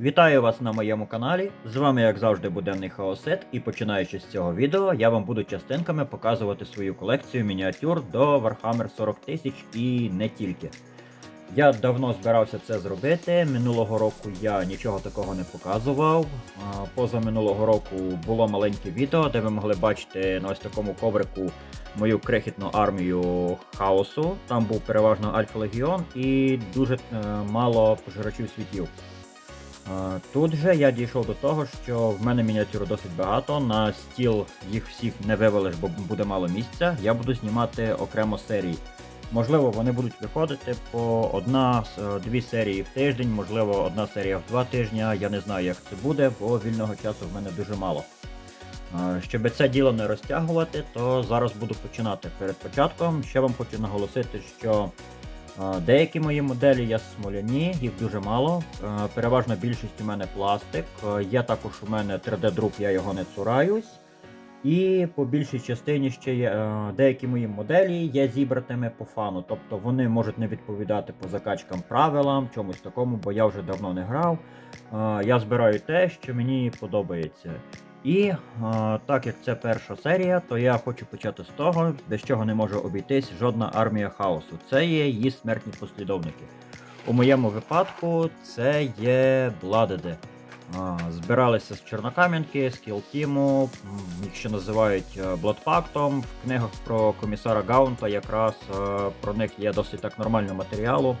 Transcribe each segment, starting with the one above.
Вітаю вас на моєму каналі. З вами, як завжди, буденний хаосет, і починаючи з цього відео, я вам буду частинками показувати свою колекцію мініатюр до Warhammer 40 тисяч і не тільки. Я давно збирався це зробити. Минулого року я нічого такого не показував. Поза минулого року було маленьке відео, де ви могли бачити на ось такому коврику мою крихітну армію хаосу. Там був переважно Альфа Легіон і дуже е, мало пожирачів світів. Е, Тут же я дійшов до того, що в мене мініатюр досить багато. На стіл їх всіх не вивелиш, бо буде мало місця. Я буду знімати окремо серії. Можливо, вони будуть виходити по одна-дві серії в тиждень, можливо, одна серія в два тижні. Я не знаю, як це буде, бо вільного часу в мене дуже мало. Е, Щоб це діло не розтягувати, то зараз буду починати. Перед початком ще вам хочу наголосити, що е, деякі мої моделі є смоляні, їх дуже мало. Е, Переважна більшість у мене пластик. Е, Є також у мене 3D-друк, я його не цураюсь. І по більшій частині ще є е, деякі мої моделі є зібратими по фану. Тобто вони можуть не відповідати по закачкам правилам, чомусь такому, бо я вже давно не грав. Я збираю те, що мені подобається. І е, так як це перша серія, то я хочу почати з того, без чого не може обійтись жодна армія хаосу. Це є її смертні послідовники. У моєму випадку це є Бладеди. Збиралися з Чорнокам'янки, з Кілтіму, їх ще називають е, Бладпактом. В книгах про комісара Гаунта якраз е, про них є досить так нормально матеріалу.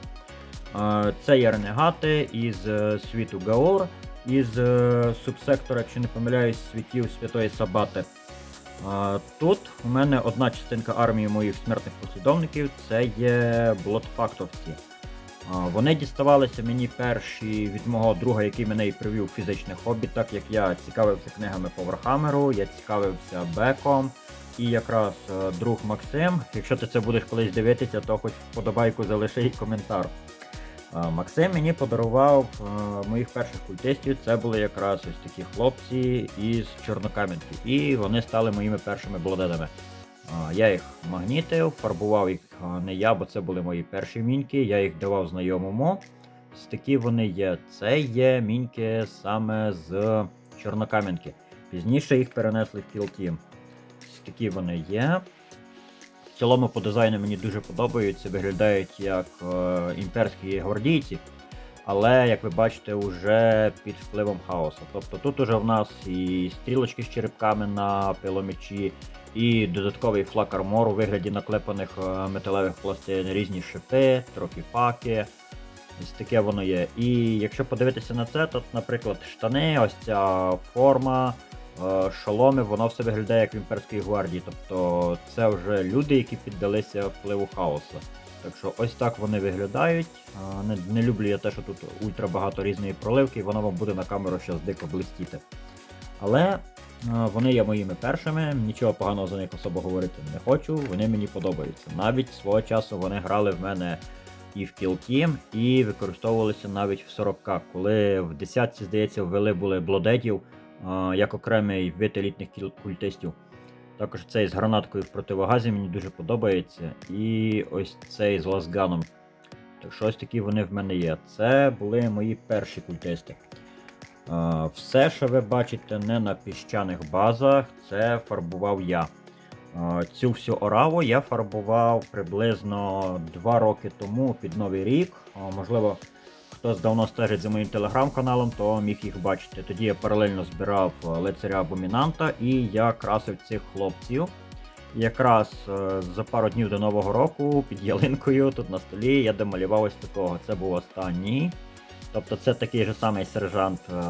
Е, Це є ренегати із е, світу Гаор, із е, субсектора, якщо не помиляюсь, світів Святої Сабати. Тут у мене одна частинка армії моїх смертних послідовників це є Бладфактовці. А, Вони діставалися мені перші від мого друга, який мене і привів у фізичне хобі, так як я цікавився книгами по Вархамеру, я цікавився Беком. І якраз е, друг Максим, якщо ти це будеш колись дивитися, то хоч вподобайку залиши коментар. Максим мені подарував е, моїх перших культистів. Це були якраз ось такі хлопці із Чорнокам'янки. І вони стали моїми першими бладедами. А, Я їх магнітив, фарбував їх не я, бо це були мої перші міньки. Я їх давав знайомому. Ось такі вони є. Це є міньки саме з Чорнокам'янки. Пізніше їх перенесли в кілті. Ось такі вони є. Цілому по дизайну мені дуже подобаються, виглядають як е, імперські гвардійці. Але, як ви бачите, вже під впливом хаосу. Тобто тут уже в нас і стрілочки з черепками на пиломічі, і додатковий флак армор у вигляді наклепаних е, металевих пластин, різні шипи, трофіпаки. Ось таке воно є. І якщо подивитися на це, то, наприклад, штани, ось ця форма, шоломи, воно все виглядає як в імперській гвардії. Тобто це вже люди, які піддалися впливу хаосу. Так що ось так вони виглядають. Не, не люблю я те, що тут ультра багато різної проливки, і воно вам буде на камеру щас дико блистіти. Але е, вони є моїми першими, нічого поганого за них особо говорити не хочу, вони мені подобаються. Навіть свого часу вони грали в мене і в кілкі, і використовувалися навіть в 40к, коли в десятці, здається, ввели були блодетів е, як окремий вид елітних культистів. Також цей з гранаткою в противогазі мені дуже подобається. І ось цей з ласганом. Так що ось такі вони в мене є. Це були мої перші культисти. Все, що ви бачите не на піщаних базах, це фарбував я. Цю всю ораву я фарбував приблизно 2 роки тому під Новий рік. Можливо, хтось давно стежить за моїм телеграм-каналом, то міг їх бачити. Тоді я паралельно збирав е, лицаря Абомінанта і я красив цих хлопців. І Якраз е, за пару днів до Нового року під ялинкою тут на столі я домалював ось такого. Це був останній. Тобто це такий же самий сержант е,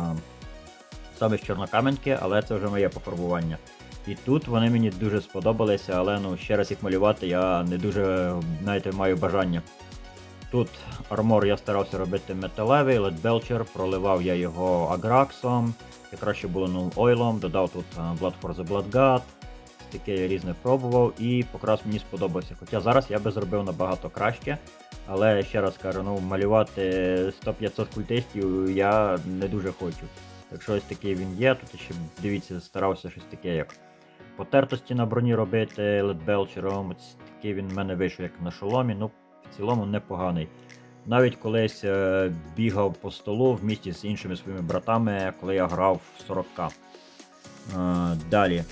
саме з Чорнокам'янки, але це вже моє пофарбування. І тут вони мені дуже сподобалися, але ну ще раз їх малювати я не дуже знаєте, маю бажання. Тут армор я старався робити металевий, ледбелчер, проливав я його аграксом, якраз ще було ну, ойлом, додав тут е, Blood for the Blood God, таке я різне пробував і покрас мені сподобався. Хоча зараз я би зробив набагато краще. Але ще раз кажу, ну малювати 100-500 культистів я не дуже хочу. Так що ось такий він є. Тут ще дивіться, старався щось таке, як потертості на броні робити ледбелчером. Ось такий він в мене вийшов як на шоломі. Ну, в цілому непоганий. Навіть колись е, бігав по столу в місті з іншими своїми братами, коли я грав в 40к. Е, далі.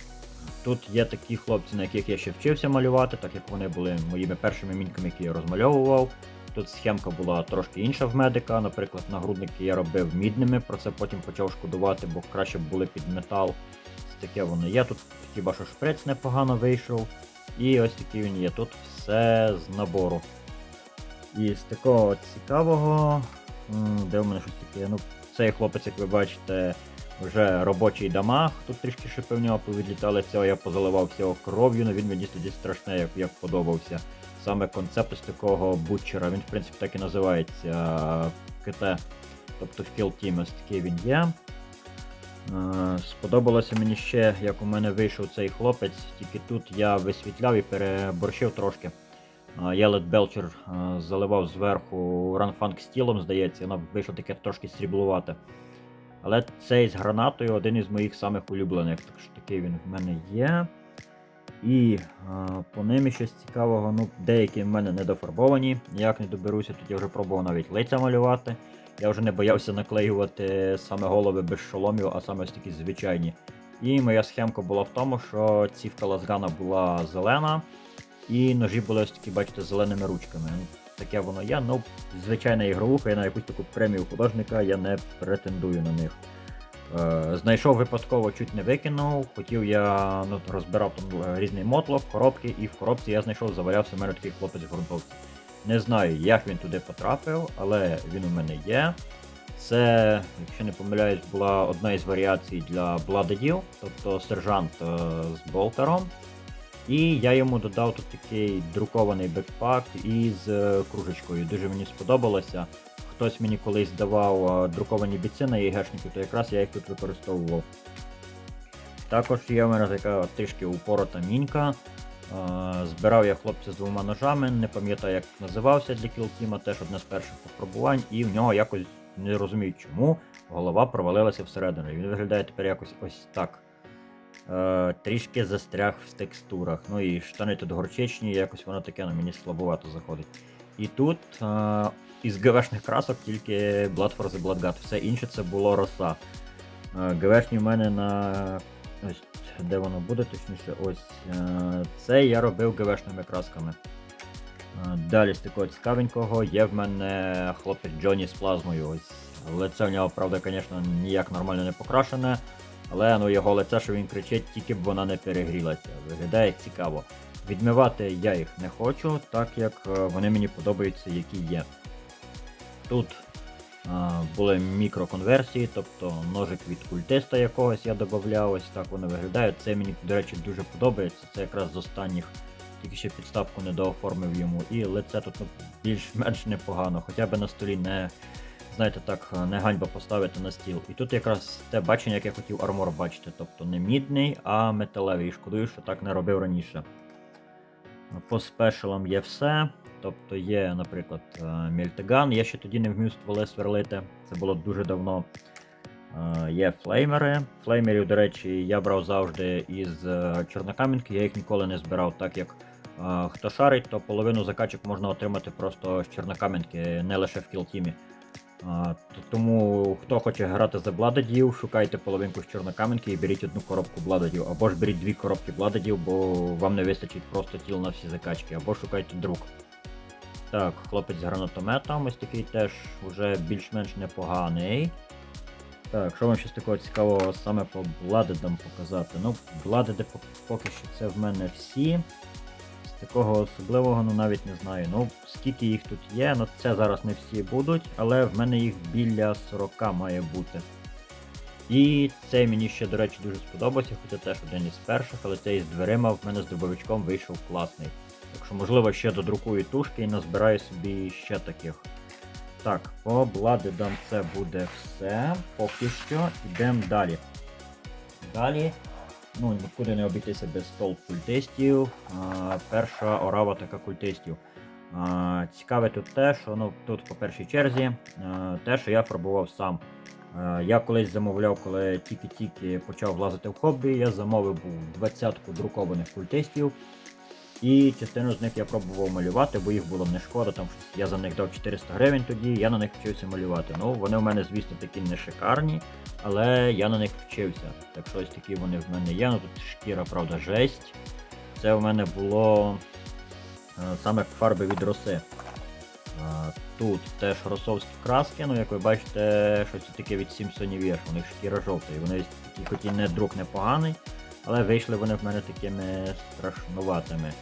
Тут є такі хлопці, на яких я ще вчився малювати, так як вони були моїми першими мінками, які я розмальовував. Тут схемка була трошки інша в медика. Наприклад, нагрудники я робив мідними, про це потім почав шкодувати, бо краще б були під метал. Таке воно є. Тут хіба що шприц непогано вийшов. І ось такий він є. Тут все з набору. І з такого цікавого, де в мене щось таке. Ну, цей хлопець, як ви бачите, вже робочий дамаг. Тут трішки шипи в нього повідлітали, цього я позаливав всього кров'ю, але він мені тоді страшне, як, як подобався. Саме концепт ось такого бутчера, він в принципі так і називається е, КТ, тобто в Kill Team, ось такий він є. Е, Сподобалося мені ще, як у мене вийшов цей хлопець, тільки тут я висвітляв і переборщив трошки. Я Лед Белчер заливав зверху ранфанк стілом, здається, воно вийшло таке трошки сріблувате. Але цей з гранатою один із моїх самих улюблених, так що такий він в мене є. І е, по ним щось цікавого, ну, деякі в мене недофарбовані, ніяк не доберуся, тут я вже пробував навіть лиця малювати. Я вже не боявся наклеювати саме голови без шоломів, а саме ось такі звичайні. І моя схемка була в тому, що цівка лазгана була зелена, і ножі були бачите, з зеленими ручками. Таке воно є, ну, звичайна ігровуха, і на якусь таку премію художника я не претендую на них. Е, знайшов випадково, чуть не викинув. Хотів я ну, розбирав там е, різний мотлок, коробки, і в коробці я знайшов, завалявся в мене такий хлопець в ґрунтовці. Не знаю, як він туди потрапив, але він у мене є. Це, якщо не помиляюсь, була одна із варіацій для бладедів, тобто сержант е, з болтером. І я йому додав тут такий друкований бекпак із е, кружечкою. Дуже мені сподобалося. Хтось мені колись давав е, друковані біці на ЄГшників, то якраз я їх тут використовував. Також є в мене така трішки упорота мінька. Е, Збирав я хлопця з двома ножами, не пам'ятаю, як називався для кілтіма, теж одне з перших попробувань, і в нього якось не розумію чому голова провалилася всередину. Він виглядає тепер якось ось так. Е, трішки застряг в текстурах. Ну і штани тут горчичні, якось воно таке на мені слабовато заходить. І тут е, із ГВшних красок тільки Blood for the Blood Все інше це було роса. Е, ГВшні в мене на. Ось де воно буде, точніше, ось це я робив ГВшними красками. Далі з такого цікавенького є в мене хлопець Джоні з плазмою. Ось лице в нього, правда, звісно, ніяк нормально не покрашене. Але ну, його лице, що він кричить, тільки б вона не перегрілася. Виглядає цікаво. Відмивати я їх не хочу, так як е, вони мені подобаються, які є. Тут а, були мікроконверсії, тобто ножик від культиста якогось я додавав, ось так вони виглядають. Це мені, до речі, дуже подобається. Це якраз з останніх, тільки ще підставку не дооформив йому. І лице тут ну, більш-менш непогано, хоча б на столі не, знаєте так, не ганьба поставити на стіл. І тут якраз те бачення, як я хотів армор бачити, тобто не мідний, а металевий. Шкодую, що так не робив раніше. По спешалам є все. Тобто є, наприклад, е, Мільтеган. Я ще тоді не вмів стволи сверлити. Це було дуже давно. Е, Є флеймери. Флеймерів, до речі, я брав завжди із е, Чорнокам'янки, я їх ніколи не збирав, так як е, хто шарить, то половину закачок можна отримати просто з Чорнокам'янки, не лише в кілтімі. Тому хто хоче грати за бладедів, шукайте половинку з чорнокам'янки і беріть одну коробку бладедів, або ж беріть дві коробки бладедів, бо вам не вистачить просто тіл на всі закачки, або шукайте друг. Так, хлопець з гранатометом, ось такий теж вже більш-менш непоганий. Так, що вам з такого цікавого саме по бладедам показати? Ну, бладеди поки що це в мене всі. Такого особливого, ну навіть не знаю. Ну, скільки їх тут є, ну це зараз не всі будуть, але в мене їх біля 40 має бути. І цей мені ще, до речі, дуже сподобався, хоча теж один із перших, але цей з дверима в мене з дробовичком вийшов класний. Так що, можливо, ще додрукую тушки і назбираю собі ще таких. Так, по бладедам це буде все. Поки що йдемо далі. Далі ну, нікуди не обійтися без столб культистів. А, перша орава така культистів. А, цікаве тут те, що ну, тут по першій черзі а, те, що я пробував сам. А, я колись замовляв, коли тільки-тільки почав влазити в хобі, я замовив був 20 друкованих культистів. І частину з них я пробував малювати, бо їх було не шкода, щось я за них дав 400 гривень тоді, я на них вчився малювати. Ну, вони в мене, звісно, такі не шикарні, але я на них вчився. Так що ось такі вони в мене є. Ну тут шкіра, правда, жесть. Це в мене було е, саме фарби від роси. А, Тут теж росовські краски, ну як ви бачите, щось таке від Simpson Вєш, у них шкіра жовта. І вони такі хоч і не друк непоганий, але вийшли вони в мене такими страшнуватими.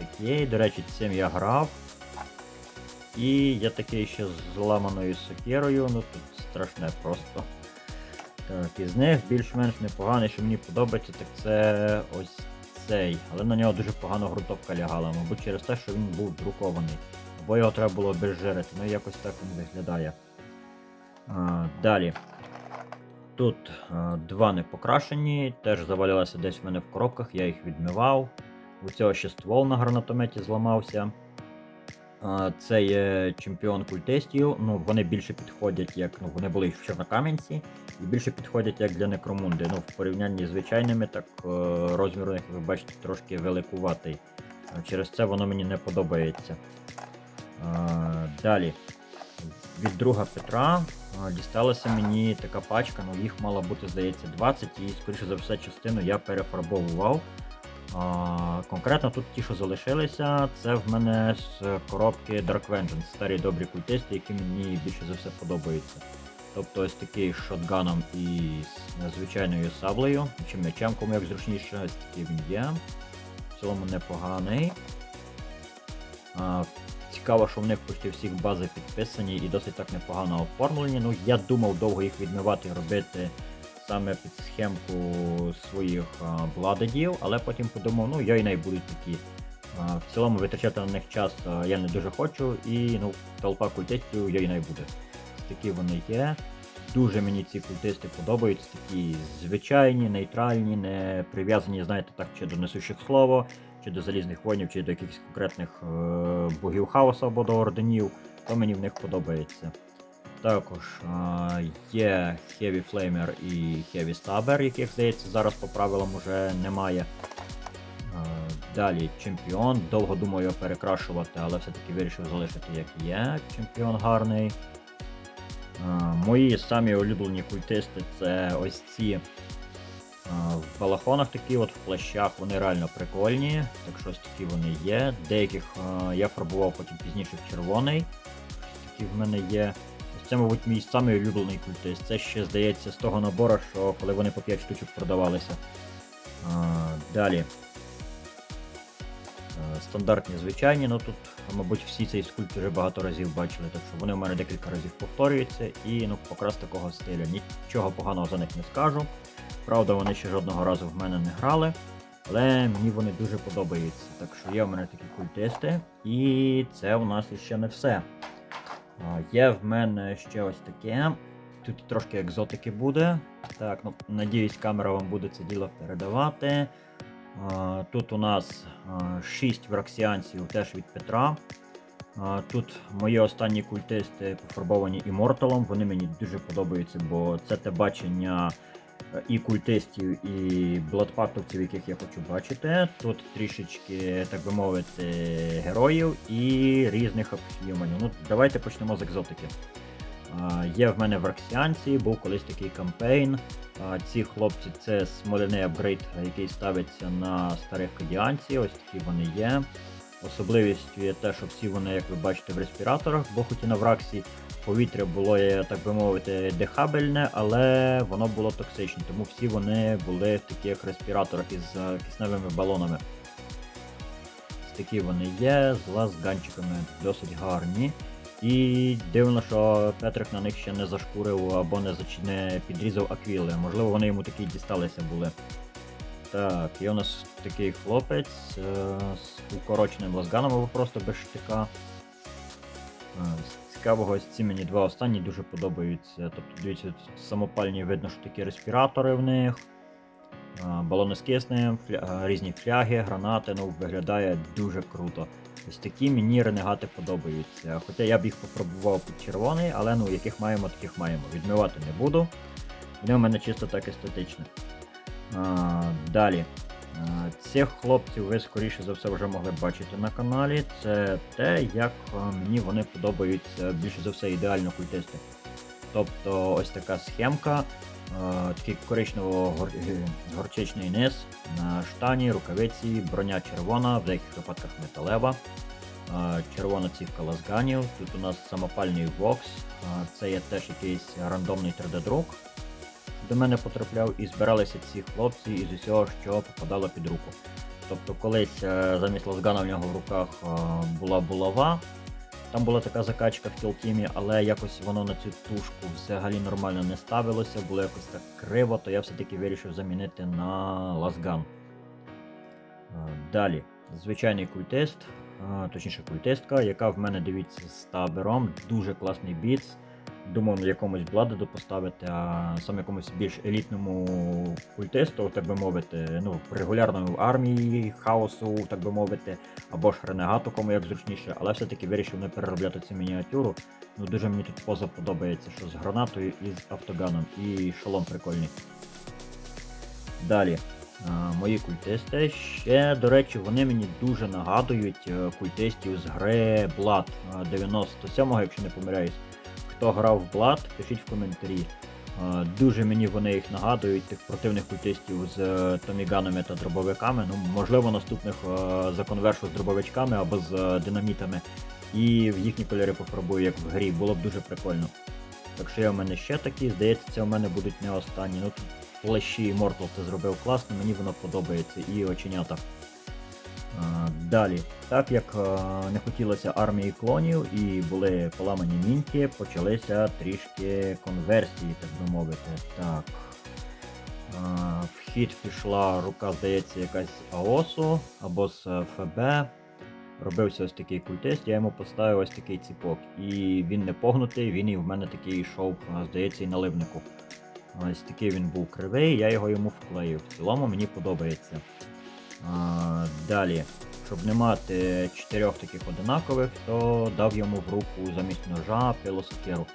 Такі, до речі, цим я грав. І я такий ще з зламаною сокирою, ну тут страшне просто. Так, із них більш-менш непоганий, що мені подобається, так це ось цей. Але на нього дуже погано грунтовка лягала, мабуть, через те, що він був друкований. Або його треба було безжирити, ну якось так він виглядає. А, далі. Тут а, два не покрашені, теж завалялися десь в мене в коробках, я їх відмивав. У цього ще ствол на гранатометі зламався. Це є чемпіон культистів. Ну, вони більше підходять, як ну, вони були в Чорнокам'янці, і більше підходять як для некромунди. Ну, в порівнянні з звичайними, так е, розмір у них, ви бачите, трошки великуватий. Через це воно мені не подобається. Далі. Від друга Петра дісталася мені така пачка, ну їх мало бути, здається, 20, і, скоріше за все, частину я перефарбовував. А, конкретно тут ті, що залишилися, це в мене з коробки Dark Vengeance, старі добрі культисти, які мені більше за все подобаються. Тобто ось такий з шотганом і з звичайною саблею, чи мечем, кому як зручніше, ось такий він є. В цілому непоганий. А, Цікаво, що в них почти всіх бази підписані і досить так непогано оформлені. Ну, я думав довго їх відмивати і робити саме під схемку своїх а, бладедів, але потім подумав, ну я не будуть такі. В цілому витрачати на них час я не дуже хочу, і ну, толпа культистів не буде. Такі вони є. Дуже мені ці культисти подобаються, такі звичайні, нейтральні, не прив'язані, знаєте, так, чи до несущих слова, чи до залізних воїнів, чи до якихось конкретних е, богів хаосу або до орденів, то мені в них подобається. Також е, є Heavy Flamer і Heavy Stabber, яких, здається, зараз по правилам вже немає. Е, Далі чемпіон. Довго думаю його перекрашувати, але все-таки вирішив залишити як є. Чемпіон гарний. Е, Мої самі улюблені культисти це ось ці а, В балахонах такі, от в плащах, вони реально прикольні, так що ось такі вони є. Деяких а, я фарбував потім пізніше в червоний. Такі в мене є. Це, мабуть, мій самий улюблений культист. Це ще здається з того набору, що коли вони по 5 штучок продавалися. А, Далі. Е, Стандартні звичайні, ну тут, мабуть, всі цей скульпт вже багато разів бачили, так що вони в мене декілька разів повторюються і ну, покрас такого стилю. Нічого поганого за них не скажу. Правда, вони ще жодного разу в мене не грали, але мені вони дуже подобаються. Так що є в мене такі культисти, і це у нас ще не все. Є в мене ще ось таке. Тут трошки екзотики буде. Так, ну надіюсь, камера вам буде це діло передавати. Тут у нас 6 враксіанців теж від Петра. Тут мої останні культисти пофарбовані іморталом. Вони мені дуже подобаються, бо це те бачення і культистів, і бладпактовців, яких я хочу бачити. Тут трішечки, так би мовити, героїв і різних апх'юманів. Ну, давайте почнемо з екзотики. Є в мене в Раксіанці, був колись такий кампейн. Ці хлопці це смоляний апгрейд, який ставиться на старих кадіанці. Ось такі вони є. Особливістю є те, що всі вони, як ви бачите, в респіраторах, бо хоч і на Враксі повітря було, так би мовити, дихабельне, але воно було токсичне, тому всі вони були в таких респіраторах із е, кисневими балонами. Такі вони є, з лазганчиками досить гарні. І дивно, що Петрик на них ще не зашкурив або не, зач... підрізав аквіли. Можливо, вони йому такі дісталися були. Так, є у нас такий хлопець е, з укороченим лазганом або просто без штика. Е, цікавого ось ці мені два останні дуже подобаються. Тобто, дивіться, самопальні видно, що такі респіратори в них. Балони з киснем, фля... різні фляги, гранати, ну виглядає дуже круто. Ось такі мені ренегати подобаються. Хоча я б їх попробував під червоний, але ну яких маємо, таких маємо. Відмивати не буду. Вони у мене чисто так естетичні. А, далі. Е, Цих хлопців ви скоріше за все вже могли бачити на каналі. Це те, як е, мені вони подобаються більше за все ідеально культисти. Тобто ось така схемка, е, такий коричнево-горчичний низ, на штані, рукавиці, броня червона, в деяких випадках металева. Е, Червона цівка лазганів. Тут у нас самопальний вокс. Е, Це є теж якийсь рандомний 3D-друк. До мене потрапляв і збиралися ці хлопці із усього, що попадало під руку. Тобто колись е, замість лазгана в нього в руках е, була булава. Там була така закачка в кілтімі, але якось воно на цю тушку взагалі нормально не ставилося, було якось так криво, то я все-таки вирішив замінити на лазган. Е, Далі, звичайний культист, точніше культистка, яка в мене дивіться з табером, дуже класний біц. Думав якомусь бладеду поставити, а саме якомусь більш елітному культисту, так би мовити, ну, регулярному армії, хаосу, так би мовити, або ж ренегату, кому як зручніше, але все-таки вирішив не переробляти цю мініатюру. Ну дуже мені тут поза подобається, що з гранатою і з автоганом, і шолом прикольний. Далі. Мої культисти. Ще, до речі, вони мені дуже нагадують е, культистів з гри Blood е, 97-го, якщо не помиляюсь. Хто грав в Blood, пишіть в коментарі. Е, Дуже мені вони їх нагадують, тих противних культистів з е, томіганами та дробовиками. Ну, можливо, наступних е, законвершу з дробовичками або з динамітами. І в їхні кольори пофарбую, як в грі, було б дуже прикольно. Так що є в мене ще такі, здається, це у мене будуть не останні. Ну, плащі Immortal це зробив класно, мені воно подобається, і оченята. Далі, так як не хотілося армії клонів і були поламані мінки, почалися трішки конверсії, так би мовити. Так. А, В хід пішла рука, здається, якась АОСу або з ФБ. Робився ось такий культист, я йому поставив ось такий ціпок. І він не погнутий, він і в мене такий йшов, здається, і на ливнику. Ось такий він був кривий, я його йому вклеїв. В цілому мені подобається. Далі, щоб не мати чотирьох таких одинакових, то дав йому в руку замість ножа пилосокеру.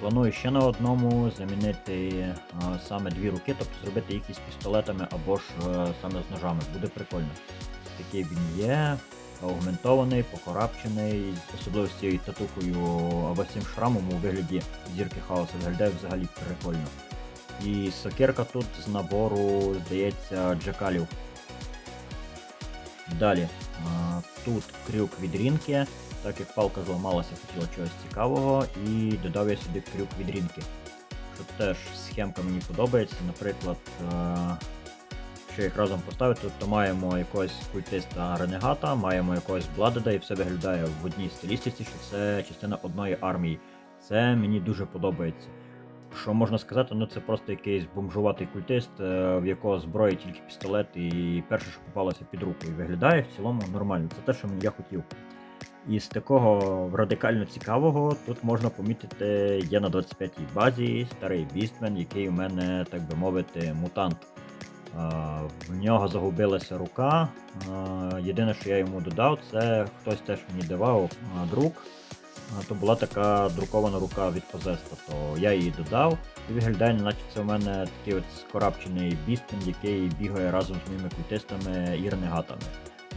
Планую ще на одному замінити саме дві руки, тобто зробити їх із пістолетами або ж е, саме з ножами. Буде прикольно. Такий він є, аугментований, покорапчений, особливо з цією татухою або з цим шрамом у вигляді зірки хаосу виглядає взагалі прикольно. І сокирка тут з набору, здається, джекалів. Далі. Тут крюк від рінки, так як палка зламалася, хотіла чогось цікавого, і додав я сюди крюк від рінки. Що теж схемка мені подобається. Наприклад, е, якщо їх разом поставити, то маємо якогось культиста ренегата, маємо якогось бладеда, і все виглядає в одній стилістиці, що це частина одної армії. Це мені дуже подобається. Що можна сказати, ну це просто якийсь бомжуватий культист, е, в якого зброя тільки пістолет, і перше, що попалося під руку, і виглядає в цілому нормально. Це те, що я хотів. І з такого радикально цікавого тут можна помітити, є на 25-й базі старий бістмен, який у мене, так би мовити, мутант. В нього загубилася рука. Єдине, що я йому додав, це хтось теж мені давав друк. То була така друкована рука від Позеста, то я її додав. І виглядає, наче це у мене такий от скорапчений бістмен, який бігає разом з моїми культистами і ренегатами.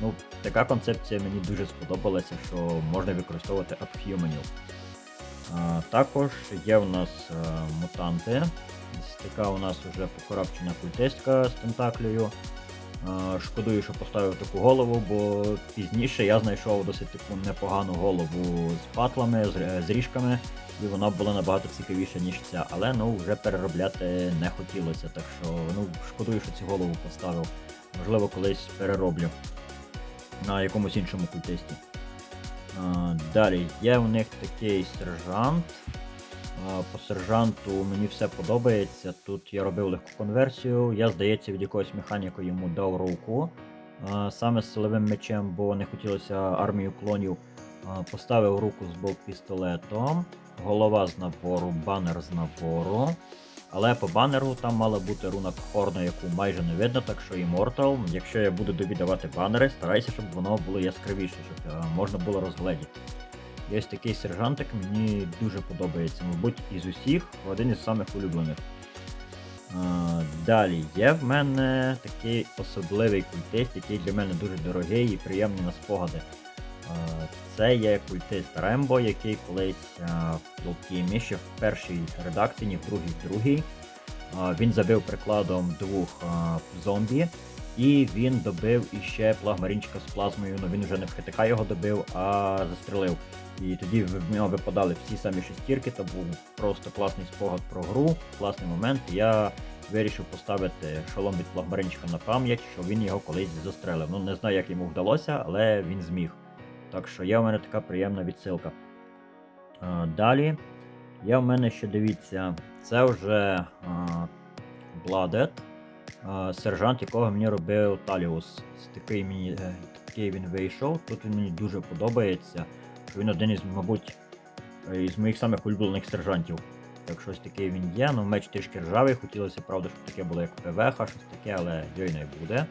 Ну, така концепція мені дуже сподобалася, що можна використовувати апхюменів. Також є у нас е, мутанти. Така у нас вже покорапчена культистка з тентаклею. А, Шкодую, що поставив таку голову, бо пізніше я знайшов досить таку непогану голову з патлами, з, ріжками, і вона була набагато цікавіша, ніж ця. Але ну вже переробляти не хотілося, так що ну шкодую, що цю голову поставив. Можливо, колись перероблю на якомусь іншому культисті. Далі, є у них такий сержант. По сержанту мені все подобається. Тут я робив легку конверсію. Я, здається, від якогось механіка йому дав руку. Саме з силовим мечем, бо не хотілося армію клонів. Поставив руку з бок пістолетом, голова з набору, банер з набору. Але по банеру там мала бути руна Хорна, яку майже не видно, так що Immortal, якщо я буду тобі давати банери, старайся, щоб воно було яскравіше, щоб можна було розгледіти. Ось такий сержантик мені дуже подобається, мабуть, із усіх один із самих улюблених. Далі є в мене такий особливий культист, який для мене дуже дорогий і приємний на спогади. Це є культист Рембо, який колись в Кілтімі ще в першій редакції, ні в другій, другій. Він забив прикладом двох зомбі, і він добив іще плагмарінчика з плазмою. Ну він вже не в ХТК його добив, а застрелив. І тоді в нього випадали всі самі шестірки, то був просто класний спогад про гру, класний момент. Я вирішив поставити шолом від плагмаринчика на пам'ять, що він його колись застрелив. Ну не знаю, як йому вдалося, але він зміг. Так що є в мене така приємна відсилка. Далі. Є в мене ще дивіться, це вже а, сержант, якого мені робив Таліус. Такий, мені, е, такий він вийшов. Тут він мені дуже подобається. Він один із, мабуть, із моїх самих улюблених сержантів. Так щось таке він є. Ну, меч трішки ржавий, хотілося, правда, щоб таке було як ПВХ, щось таке, але йой не буде.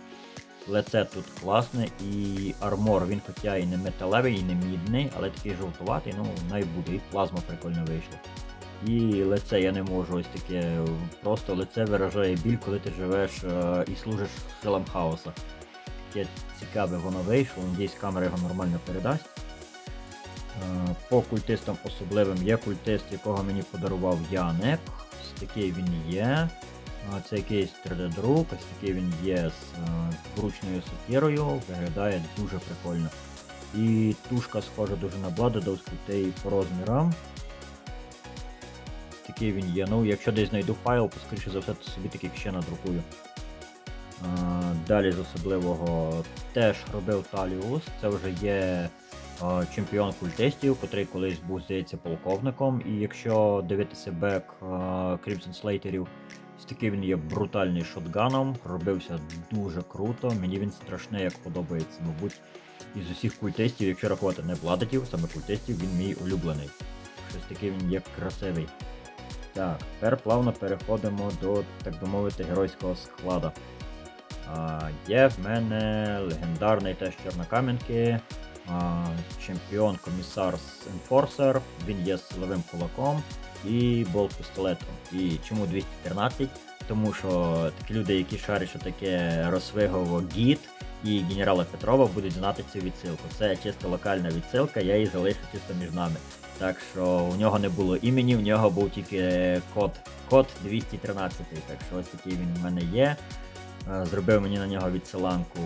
Лице тут класне і армор, він хоча і не металевий, і не мідний, але такий жовтуватий, ну най буде, і плазма прикольно вийшла. І лице я не можу ось таке. Просто лице виражає біль, коли ти живеш е, і служиш силам хаоса. Таке цікаве воно вийшло, надіюсь, камера його нормально передасть. Е, По культистам особливим є культист, якого мені подарував Яник. Ось такий він є. Це якийсь 3D-друк, ось такий він є з е, вручною сокирою, виглядає дуже прикольно. І тушка схожа дуже на та й по розмірам. Такий він є. Ну, якщо десь знайду файл, то скоріше за все то собі такий ще надрукую. Далі з особливого теж робив Таліус. Це вже є чемпіон культистів, котрий колись був, здається, полковником. І якщо дивитися бек Crimson Slaterів, ось такий він є брутальний шотганом, робився дуже круто. Мені він страшне як подобається. Мабуть, із усіх культистів, якщо рахувати не владатів, саме культистів, він мій улюблений. Щось такий він є красивий. Так, тепер плавно переходимо до, так би мовити, геройського складу. А, є в мене легендарний теж Чорнокам'янки, чемпіон комісар з Enforcer, він є силовим кулаком і болт пістолетом. І чому 213? Тому що такі люди, які шарять, що таке розсвигово гід і генерала Петрова будуть знати цю відсилку. Це чисто локальна відсилка, я її залишу чисто між нами. Так що у нього не було імені, в нього був тільки код. Код 213. Так що ось такий він в мене є. Е, Зробив мені на нього відсиланку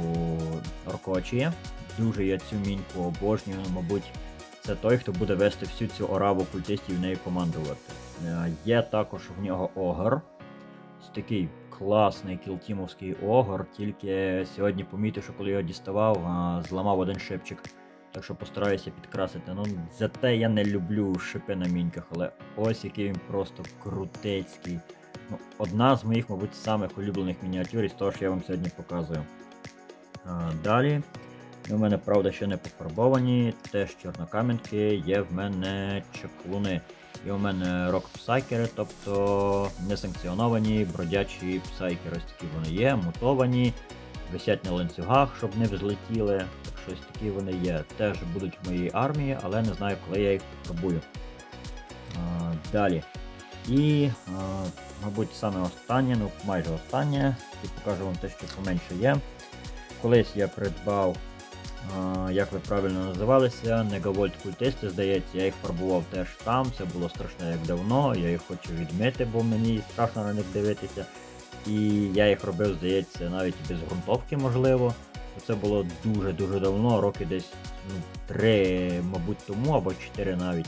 Оркочі. Дуже я цю міньку обожнюю, ну, мабуть, це той, хто буде вести всю цю ораву культистів і нею командувати. Е, Є також в нього Огр. Ось такий класний кілтімовський огор, тільки сьогодні помітив, що коли його діставав, а, зламав один шипчик. Так що постараюся підкрасити. Ну, зате я не люблю шипи на міньках, але ось який він просто крутецький. Ну, одна з моїх, мабуть, самих улюблених мініатюр із того, що я вам сьогодні показую. А, далі. У мене, правда, ще не пофарбовані, теж чорнокам'янки, є в мене чеклуни. І у мене рок-псайкери, тобто несанкціоновані бродячі псайкери. Ось такі вони є, мутовані, висять на ланцюгах, щоб не взлетіли. Так що ось такі вони є. Теж будуть в моїй армії, але не знаю, коли я їх пофарбую. А, далі. І, а, мабуть, саме останнє, ну майже останнє, і покажу вам те, що поменше є. Колись я придбав, а, як ви правильно називалися, Негавольт культисти, здається, я їх фарбував теж там, це було страшно як давно, я їх хочу відмити, бо мені страшно на них дивитися. І я їх робив, здається, навіть без ґрунтовки, можливо. Це було дуже-дуже давно, роки десь ну, три, мабуть, тому або чотири навіть.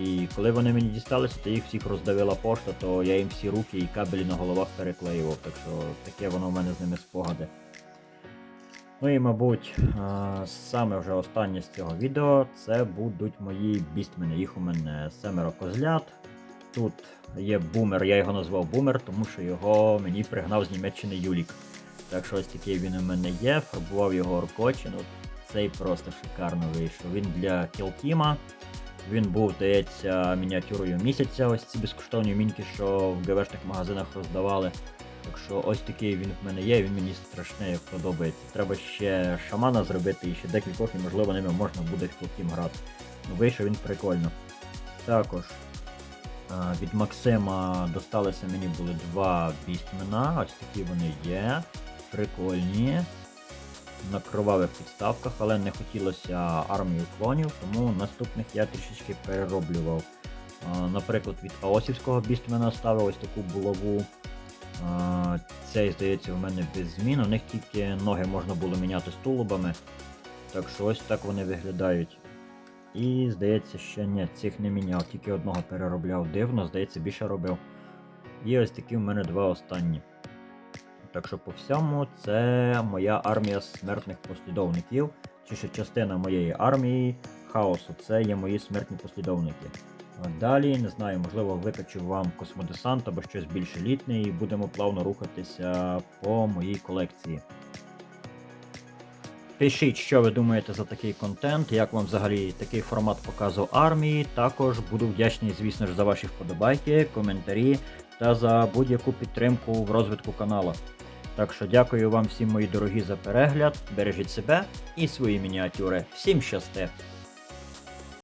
І коли вони мені дісталися, то їх всіх роздавила пошта, то я їм всі руки і кабелі на головах переклеював. Так що таке воно в мене з ними спогади. Ну і мабуть, саме вже останнє з цього відео це будуть мої бістмени. Їх у мене семеро козлят. Тут є бумер, я його назвав бумер, тому що його мені пригнав з Німеччини Юлік. Так що ось такий він у мене є, фарбував його оркочі, ну цей просто шикарно вийшов. Він для кілтіма. Він був, здається, мініатюрою місяця, ось ці безкоштовні міньки, що в ГВшних магазинах роздавали. Так що ось такий він в мене є, він мені страшне як подобається. Треба ще шамана зробити і ще декількох, і можливо ними можна буде в грати. Ну вийшов він прикольно. Також Від Максима досталися мені були два бістмена, ось такі вони є. Прикольні. На кровавих підставках, але не хотілося армію клонів, тому наступних я трішечки перероблював. Наприклад, від Аосівського бістмена ставив ось таку булаву. Цей, здається, в мене без змін. У них тільки ноги можна було міняти з тулубами. Так що ось так вони виглядають. І здається, що ні, цих не міняв, тільки одного переробляв дивно, здається, більше робив. І ось такі в мене два останні. Так що по всьому це моя армія смертних послідовників, чи ще частина моєї армії хаосу. Це є мої смертні послідовники. Далі, не знаю, можливо, викачу вам космодесант або щось більш елітне, і будемо плавно рухатися по моїй колекції. Пишіть, що ви думаєте за такий контент, як вам взагалі такий формат показу армії. Також буду вдячний, звісно ж, за ваші вподобайки, коментарі та за будь-яку підтримку в розвитку каналу. Так що дякую вам всім, мої дорогі, за перегляд. Бережіть себе і свої мініатюри. Всім щасти!